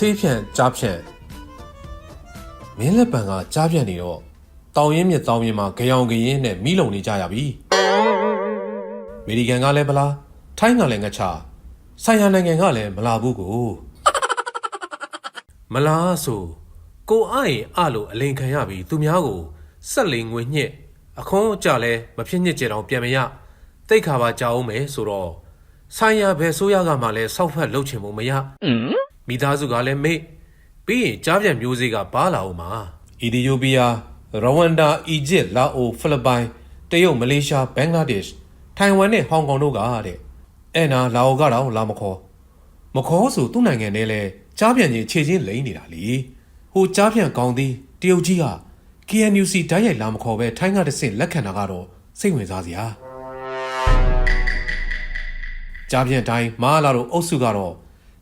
ဆေးဖြန့်ကြားဖြန့်မင်းလက်ပံကကြားဖြန့်နေတော့တောင်ရင်မြစ်တောင်ရင်မှာကြောင်ကရင်နဲ့မိလုံနေကြရပြီအမေရိကန်ကလည်းဗလားထိုင်းကလည်းငချဆိုင်ရာနိုင်ငံကလည်းမလာဘူးကိုမလာဆိုကိုအားရင်အလို့အလိန်ခံရပြီးသူများကိုဆက်လိန်ငွေညှစ်အခွန်အကြလဲမဖြစ်ညစ်ကြတောင်ပြန်မရတိတ်ခါပါကြောက်အောင်မယ်ဆိုတော့ဆိုင်ရာဘယ်ဆိုးရကမှလည်းစောက်ဖက်လှုပ်ချင်မှုမရ မိသားစုကလည်းမေ့ပြီးရင်ကြားပြန်မျိုးစေ့ကပါလာအောင်မှာအီသီယိုးပီးယားရဝမ်ဒါအီဂျစ်လာအိုဖိလစ်ပိုင်တရုတ်မလေးရှားဘင်္ဂလားဒေ့ရှ်ထိုင်ဝမ်နဲ့ဟောင်ကောင်တို့ကတဲ့အဲ့နာလာအိုကတော့လာမခေါ်မခေါ်ဆိုသူ့နိုင်ငံနဲ့လဲကြားပြန်ချင်းခြေချင်းလိမ့်နေတာလေဟိုကြားပြန်ကောင်းသည်တရုတ်ကြီးက KNUC ဓာတ်ရိုက်လာမခေါ်ပဲထိုင်းကတစ်ဆင့်လက်ခံတာကတော့စိတ်ဝင်စားစရာကြားပြန်တိုင်းမားလာတို့အုပ်စုကတော့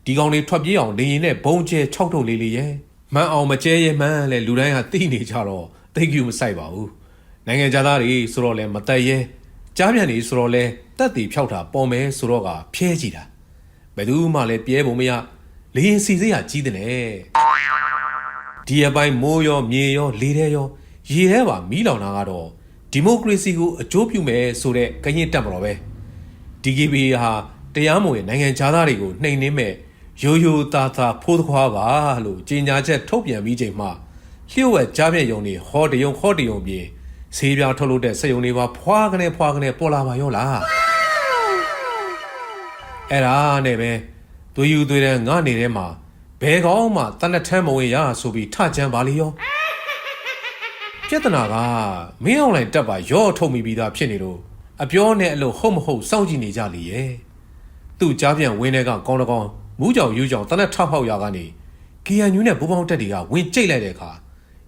ဒီကောင်တွေထွက်ပြေးအောင်လေရင်နဲ့ဘုံကျဲ၆ထုတ်လေးလေးရဲ့မှန်အောင်မကျဲရဲမှန်းလဲလူတိုင်းကသိနေကြတော့သိကူမဆိုင်ပါဘူးနိုင်ငံသားတွေဆိုတော့လဲမတက်ရဲကြားပြန်နေဆိုတော့လဲတက်တီဖြောက်တာပေါ်မဲဆိုတော့ကဖျဲကြည့်တာဘယ်သူမှလည်းပြဲပုံမရလေရင်စီစေးရကြီးတယ်လေဒီအပိုင်းမိုးရောမြေရောလေထဲရောရေထဲပါမီးလောင်တာကတော့ဒီမိုကရေစီကိုအကျိုးပြုမယ်ဆိုတဲ့ကရင်တက်မတော်ပဲ DKB ဟာတရားမဝင်နိုင်ငံသားတွေကိုနှိမ်နှင်းမဲ့ ရိုးရိုးသားသားဖိုးသခွားပါလို့ကြေညာချက်ထုတ်ပြန်ပြီးချိန်မှလျှို့ဝှက်ကြားပြည့်ယုံတွေဟောတယုံဟောတယုံပြေဈေးပြားထုတ်လို့တဲ့စက်ယုံတွေပါဖွာကနေဖွာကနေပေါ်လာပါရောလားအဲ့ဒါနဲ့ပဲသူယူသွေးတဲ့ငါနေတဲ့မှာဘဲကောင်းမှတနက်ထမ်းမဝင်ရဆိုပြီးထကြံပါလေရောပြဿနာကမင်းအွန်လိုင်းတက်ပါရော့ထုတ်မိပြီးသားဖြစ်နေလို့အပြောနဲ့အလို့ဟုတ်မဟုတ်စောင့်ကြည့်နေကြလေရဲ့သူ့ကြားပြန်ဝင်းတဲ့ကကောင်းတကောင်း မူးကြောင်ယူကြောင်တနက်ထဖောက်ရကနေ KNU နဲ့ပူပေါင်းတက်တွေကဝင်ကြိတ်လိုက်တဲ့အခါ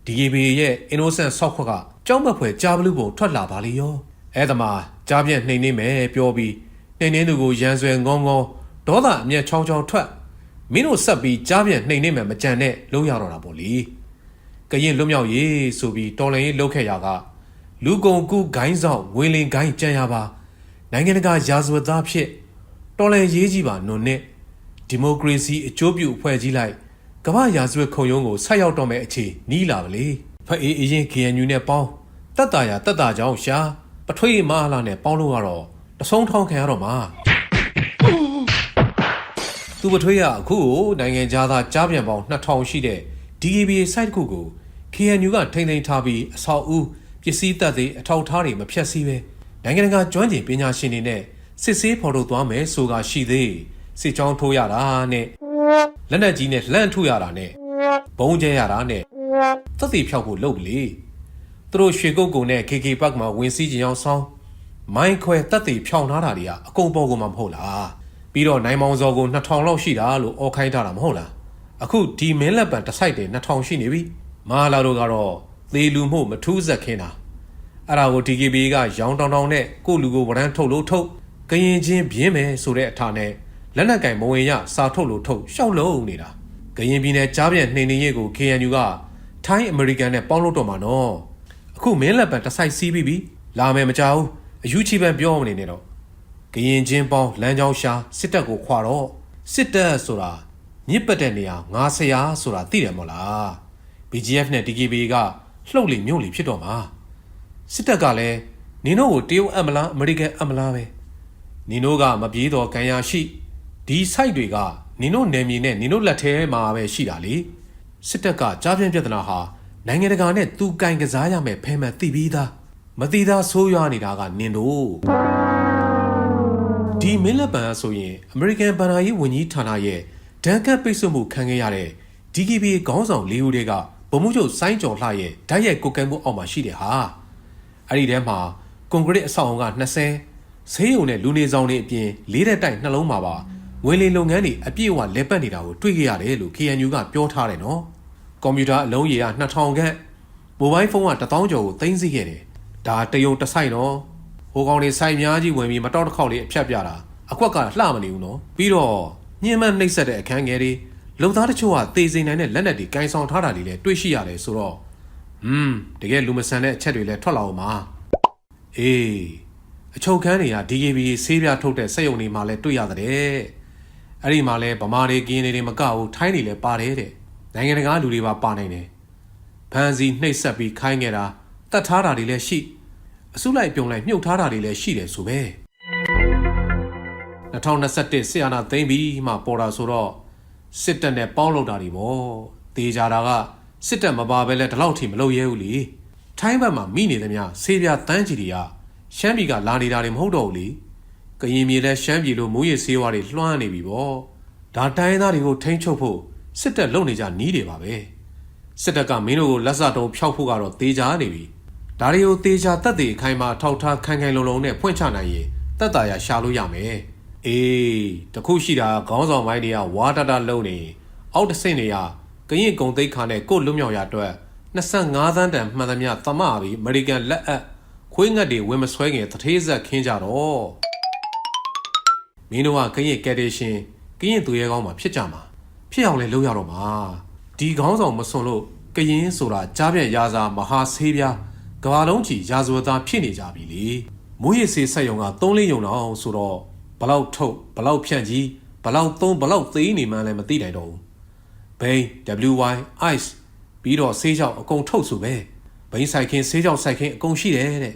DKB ရဲ့ innocent ဆောက်ခွက်ကကြောက်မက်ဖွယ်ကြားဘလူးပုံထွက်လာပါလေရောအဲ့ဒါမှကြားပြန်နှိမ်နှင်းမယ်ပြောပြီးနှိမ်နှင်းသူကိုရန်ဆွဲငေါငေါဒေါသအမျက်ချောင်းချောင်းထွက်မင်းတို့ဆက်ပြီးကြားပြန်နှိမ်နှင်းမယ်မကြံနဲ့လုံးရတော့တာပေါ့လေကရင်လွတ်မြောက်ရေးဆိုပြီးတော်လန်ရေးလှုပ်ခဲ့ရကလူကုန်ကူဂိုင်းဆောင်ငွေလင်ဂိုင်းကြံရပါနိုင်ငံတကာရာဇဝတ်သားဖြစ်တော်လန်ရေးကြီးပါနုံနဲ့ ဒီမိုကရေစီအကျိုးပြုအဖွဲ့ကြီးလိုက်ကမ္ဘာရာဇဝတ်ခုံရုံးကိုဆက်ရောက်တော့မဲ့အခြေနီးလာပါလေဖအေးအရင် KNU နဲ့ပေါင်းတက်တာရတက်တာကြောင့်ရှာပထွေးမဟာလာနဲ့ပေါင်းလို့ကတော့တဆုံးထောင်းခံရတော့မှာသူပထွေးကအခုကိုနိုင်ငံသားကြားပြန်ပေါင်း2000ရှိတဲ့ DKBA site တစ်ခုကို KNU ကထိမ့်သိမ်းထားပြီးအဆောက်အဦပစ္စည်းတပ်သေးအထောက်အထားတွေမဖြတ်စည်းပဲနိုင်ငံတကာကျွမ်းကျင်ပညာရှင်တွေနဲ့စစ်ဆေးဖော်ထုတ်သွားမယ်ဆိုတာရှိသေး စစ်ကြောင်းထိုးရတာနဲ့လက်နက်ကြီးနဲ့လှမ်းထုရတာနဲ့ဘုံကျဲရတာနဲ့သက်သေဖြောက်ဖို့လုပ်လေသူတို့ရွှေကုတ်ကုံနဲ့ KK Park မှာဝင်စည်းကြအောင်ဆောင်းမိုင်းခွဲတက်သေးဖြောင်းထားတာတွေကအကုန်ပေါ်ကုန်မှာမဟုတ်လားပြီးတော့နိုင်မောင်စော်ကို2000လောက်ရှိတာလို့အော်ခိုင်းထားတာမဟုတ်လားအခုဒီမင်းလက်ပံတစ်ဆိုင်တည်း2000ရှိနေပြီမာလာတို့ကတော့သေလူမှုမထူးဆက်ခင်းတာအဲ့ဒါကို DKB ကရောင်းတောင်တောင်နဲ့ကိုယ့်လူကိုဝရမ်းထုတ်လို့ထုတ်ကရင်ချင်းပြင်းမယ်ဆိုတဲ့အထာနဲ့ လက်နက်ကင်မဝင်ရစာထုတ်လို့ထုတ်ရှောက်လုံးနေတာကရင်ပြည်နယ်ကြားပြန်နှိမ်နှင်းရေးကို KNU ကထိုင်းအမေရိကန်နဲ့ပေါင်းလို့တော့မှာနော်အခုမင်းလက်ပံတစ်ဆိုင်စီးပြီးပြီလာမယ်မကြောက်အယူချီပန်ပြောမနေနဲ့တော့ကရင်ချင်းပေါင်းလမ်းကြောင်းရှာစစ်တပ်ကိုခွာတော့စစ်တပ်ဆိုတာမြစ်ပတ်တဲ့နေရာငါဆရာဆိုတာသိတယ်မို့လား BGF နဲ့ DKB ကလှုပ်လေမြို့လေဖြစ်တော့မှာစစ်တပ်ကလည်းနင်တို့ကိုတရုတ်အမလားအမေရိကန်အမလားပဲနင်တို့ကမပြေးတော့ခံရရှိ ဒီ site တွေကနင်တို့နယ်မြေနဲ့နင်တို့လက်ထဲမှာပဲရှိတာလေစစ်တပ်ကကြားပြင်းပြဿနာဟာနိုင်ငံတကာနဲ့သူကင်ကစားရမယ်ဖဲမှန်သိပြီးသားမသိသားဆိုးရွားနေတာကနင်တို့ဒီမင်းလက်ပံဆိုရင်အမေရိကန်ဗန်နာရေးဝန်ကြီးဌာနရဲ့ဒဏ်ကတ်ပိတ်ဆို့မှုခံခဲ့ရတဲ့ DKB ခေါင်းဆောင်လေးဦးတွေကဗိုလ်မှူးချုပ်စိုင်းကျော်လှရဲ့ဓာတ်ရိုက်ကုတ်ကဲမှုအောက်မှာရှိတယ်ဟာအဲ့ဒီထဲမှာကွန်ကရစ်အဆောက်အုံက20ဆေးရုံနဲ့လူနေဆောင်တွေအပြင်လေးတဲ့တိုက်နှလုံးမှာပါ ငွေလီလုပ်ငန်းတွေအပြည့်အဝလဲပတ်နေတာကိုတွေ့ခဲ့ရတယ်လို့ KNU ကပြောထားတယ်နော်ကွန်ပျူတာအလုံးကြီးက2000ခန့်မိုဘိုင်းဖုန်းက1000ကျော်ကိုသိမ်းဆည်းခဲ့တယ်ဒါတယုံတစ်ဆိုင်နော်ဟိုကောင်တွေဆိုင်များကြီးဝင်ပြီးမတော်တစ်ခေါက်လေးအဖြတ်ပြတာအကွက်ကလှမနေဘူးနော်ပြီးတော့ညှင်းမနှိပ်စက်တဲ့အခန်းငယ်တွေလုံသားတချို့ကတေစိန်နိုင်တဲ့လက်နက်တွေကင်ဆောင်ထားတာတွေလည်းတွေ့ရှိရတယ်ဆိုတော့อืมတကယ်လူမဆန်တဲ့အချက်တွေလည်းထွက်လာအောင်ပါအေးအချုပ်ခန်းတွေက DKB ဆေးပြထုတ်တဲ့စက်ရုံတွေမှာလည်းတွေ့ရတဲ့အဲ့ အဲ့ဒီမှာလဲဗမာတွေကင်းနေတွေမကဘူးထိုင်းနေလဲပါတယ်တဲ့နိုင်ငံတကာလူတွေပါပါနိုင်တယ်ဖန်စီနှိပ်စက်ပြီးခိုင်းခဲ့တာတတ်ထားတာတွေလည်းရှိအစုလိုက်ပြုံလိုက်မြုပ်ထားတာတွေလည်းရှိတယ်ဆိုပဲ2021ဆီယနာသိမ့်ပြီးမှပေါ်တာဆိုတော့စစ်တပ်နဲ့ပေါင်းလုပ်တာတွေပေါ့တေးကြတာကစစ်တပ်မပါဘဲလဲဒီလောက်ထိမလုပ်ရဲဘူးလေထိုင်းဘက်မှာမိနေသမျှဆေးပြတန်းကြီးတွေကရှမ်းပြည်ကလာနေတာတွေမဟုတ်တော့ဘူးလေ ကရင်မြေလဲရှမ်းပြည်လိုမူရည်ဆေးဝါးတွေလွှမ်းနေပြီပေါ့ဒါတိုင်းသားတွေကိုထိန်းချုပ်ဖို့စစ်တပ်လုပ်နေကြနီးတယ်ပါပဲစစ်တပ်ကမင်းတို့ကိုလက်စတုံးဖျောက်ဖို့ကတော့တေချာနေပြီဒါတွေကိုတေချာတက်တေအခိုင်မှာထောက်ထားခိုင်ခိုင်လုံလုံနဲ့ဖွင့်ချနိုင်ရင်တက်တာရရှာလို့ရမယ်အေးတခုရှိတာခေါင်းဆောင်ပိုင်းတွေကဝါတတလုံနေအောက်တဆင့်တွေကကရင်ကုံသိက္ခာနဲ့ကို့လွတ်မြောက်ရအတွက်25သန်းတန်မှန်သမျှတမပြီးအမေရိကန်လက်အပ်ခွေးငတ်တွေဝင်မဆွဲခင်တထေးဆက်ခင်းကြတော့ မင်းတို့ကကရင်ကက်တေရှင်ကရင်သူရဲကောင်းမှာဖြစ်ကြမှာဖြစ်အောင်လဲလုပ်ရတော့မှာဒီခေါင်းဆောင်မစွန်လို့ကရင်ဆိုတာကြားပြက်ရာစာမဟာဆေးပြားကဘာလုံးကြီးရာဇဝသားဖြစ်နေကြပြီလေမွေးရစေးဆက်ယုံကသုံးလေးယုံတော့ဆိုတော့ဘလောက်ထုတ်ဘလောက်ဖြန့်ကြီးဘလောက်သုံးဘလောက်သေးနေမှန်းလည်းမသိနိုင်တော့ဘူးဘိန်း WY ice ပြီးတော့ဆေးကြောင်အကုန်ထုတ်ဆိုပဲဘိန်းဆိုင်ခင်းဆေးကြောင်ဆိုင်ခင်းအကုန်ရှိတယ်တဲ့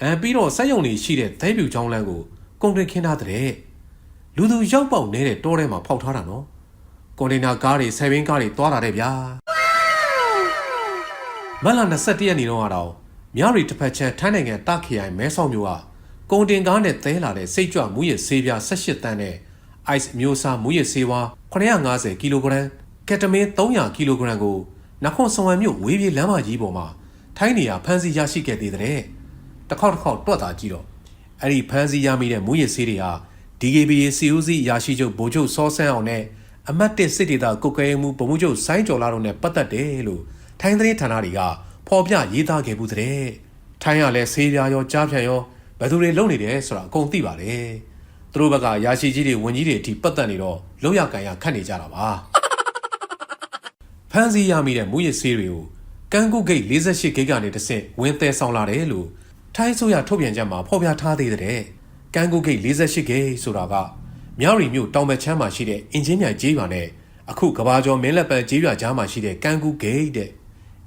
အဲပြီးတော့စက်ယုံတွေရှိတဲ့သဲပြူချောင်းလန်းကို ကုန်တင်ခင်းထားတဲ့လူသူရောက်ပေါက်နေတဲ့တောထဲမှာဖောက်ထားတာနော်ကွန်တိန်နာကားတွေဆယ်ဘင်းကားတွေသွားတာတဲ့ဗျာမလ21ရက်နေ့တော့ကတော့မြရီတစ်ဖက်ချမ်းထိုင်းနိုင်ငံတာခရိုင်မဲဆောက်မြို့ကကုန်တင်ကားနဲ့သဲလာတဲ့စိတ်ကြွမူရစ်ဆေးပြား18တန်းနဲ့ ice မျိုးစားမူရစ်ဆေးဝါး950ကီလိုဂရမ်ကက်တမင်း300ကီလိုဂရမ်ကိုနခွန်စဝံမြို့ဝေးပြေးလမ်းမကြီးပေါ်မှာထိုင်းနေရဖမ်းဆီးရရှိခဲ့သေးတဲ့တစ်ခေါက်တစ်ခေါက်တွက်တာကြည့်တော့ အဲ့ဒီဖမ်းဆီးရမိတဲ့မူရစ်ဆေးတွေဟာ DKBA စီဦးစီးရာရှိချုပ်ဗိုလ်ချုပ်စောဆန်းအောင်နဲ့အမတ်တစ်စစ်ဒေသကုတ်ကဲမှုဗိုလ်မှူးချုပ်ဆိုင်းကျော်လာတို့နဲ့ပတ်သက်တယ်လို့ထိုင်းသတင်းဌာနတွေကဖော်ပြရေးသားခဲ့မှုတဲ့ထိုင်းကလည်းဆေးပြားရောကြားဖြန်ရောဘယ်သူတွေလုပ်နေတယ်ဆိုတာအကုန်သိပါတယ်သူတို့ဘက်ကရာရှိကြီးတွေဝန်ကြီးတွေအထိပတ်သက်နေတော့လောက်ရကန်ရခတ်နေကြတာပါဖမ်းဆီးရမိတဲ့မူရစ်ဆေးတွေကိုကန်းကုတ်ဂိတ်48ဂိတ်ကနေတဆင့်ဝင်သည်ဆောင်လာတယ်လို့ ထိုင်းဆိုရထုတ်ပြန်ချက်မှာဖော်ပြထားသေးတဲ့ကန်းကုတ်ဂိတ်48ဂိတ်ဆိုတာကမြောက်ရီမြို့တောင်ဘက်ချမ်းမှာရှိတဲ့အင်ဂျင်မြိုင်ကျေးရွာနဲ့အခုကဘာကျော်မင်းလက်ပံကျေးရွာကြားမှာရှိတဲ့ကန်းကုတ်ဂိတ်တဲ့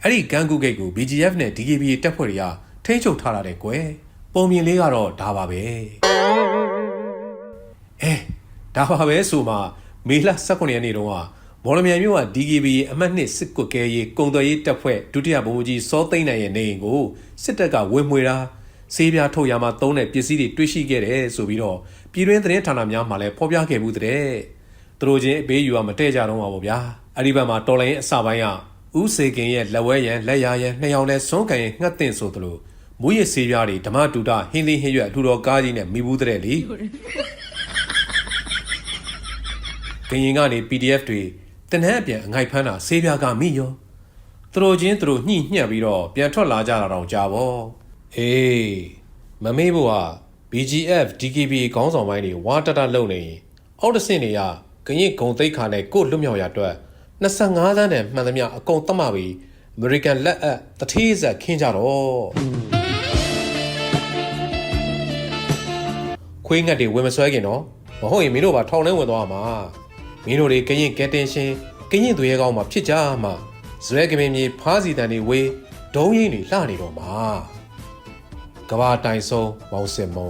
အဲ့ဒီကန်းကုတ်ဂိတ်ကို BGF နဲ့ DKBA တပ်ဖွဲ့တွေကထိန်းချုပ်ထားတာတဲ့ကွယ်ပုံမြင်လေးကတော့ဒါပါပဲအဲဒါပါပဲဆိုမှမေလ18ရက်နေ့တုန်းကမော်လမြိုင်မြို့က DKBA အမှတ်2စစ်ကွက်ကဲရေးကုံတော်ရေးတပ်ဖွဲ့ဒုတိယဗိုလ်မှူးကြီးစောသိန်းနိုင်ရဲ့နေအိမ်ကိုစစ်တပ်ကဝင်မွေတာ ဆေးပြားထုတ်ရမှာသုံးတဲ့ပစ္စည်းတွေတွေ့ရှိခဲ့တယ်ဆိုပြီးတော့ပြည်တွင်းသတင်းဌာနများမှာလည်းဖော်ပြခဲ့မှုတဲ့သူတို့ချင်းအပေးယူရမတဲ့ကြတော့ပါဗျာအဲ့ဒီဘက်မှာတော်လိုင်းအစပိုင်းကဦးစေကင်ရဲ့လက်ဝဲရန်လက်ရရန်နှစ်ယောက်နဲ့စွန့်ကန်ရဲ့ငှက်တင်ဆိုသလိုမူရစ်ဆေးပြားတွေဓမ္မတူတာဟင်းလင်းဟင်းရွက်အထူတော်ကားကြီးနဲ့မိဘူးတဲ့လေကရင်ကနေ PDF တွေတနန်းအပြန်အငိုက်ဖမ်းတာဆေးပြားကမိရောသူတို့ချင်းသူတို့ညှိညှက်ပြီးတော့ပြန်ထွက်လာကြတာတော့ကြာပေါ့ အေးမမေးဖို့က BGF DKB ခေါင်းဆောင်ပိုင်းတွေဝါတတလုံနေရင်အောက်တဆင့်တွေကကရင်ဂုံသိက္ခာနဲ့ကို့လွတ်မြောက်ရအတွက်25သန်းနဲ့မှန်သမျှအကုန်တတ်မှပြီး American လက်အပ်တထေးဆက်ခင်းကြတော့ခွေးငတ်တွေဝင်မဆွဲခင်တော့မဟုတ်ရင်မင်းတို့ပါထောင်ထဲဝင်သွားမှာမင်းတို့တွေကရင်ကဲတင်ရှင်ကရင်သူရဲကောင်းမှာဖြစ်ကြမှာဇွဲကမင်းမြေဖားစီတန်တွေဝေးဒုံးရင်းတွေလှနေတော့မှာ ကဘာတိုင်ဆုံးမောင်စင်မုံ